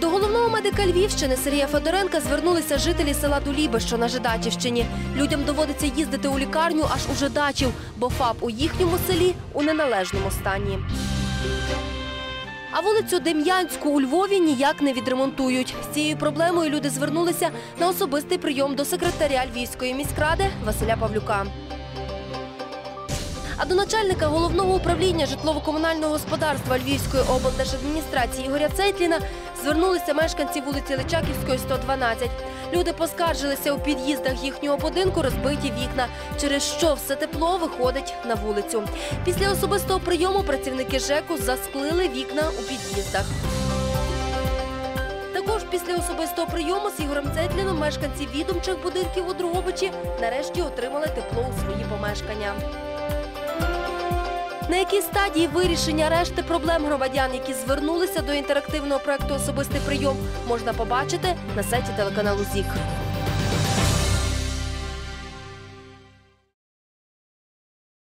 До головного медика Львівщини Сергія Федоренка звернулися жителі села Дуліби, що на Жидачівщині. Людям доводиться їздити у лікарню аж у Жидачів, бо ФАП у їхньому селі у неналежному стані. А вулицю Дем'янську у Львові ніяк не відремонтують. З цією проблемою люди звернулися на особистий прийом до секретаря Львівської міськради Василя Павлюка. А до начальника головного управління житлово-комунального господарства Львівської облдержадміністрації Ігоря Цейтліна звернулися мешканці вулиці Личаківської, 112. Люди поскаржилися у під'їздах їхнього будинку розбиті вікна, через що все тепло виходить на вулицю. Після особистого прийому працівники ЖЕКу засклили вікна у під'їздах. Також після особистого прийому з Ігорем Цетліном мешканці відомчих будинків у Дрогобичі нарешті отримали тепло у свої помешкання. На якій стадії вирішення решти проблем громадян, які звернулися до інтерактивного проекту Особистий прийом, можна побачити на сайті телеканалу ЗІК.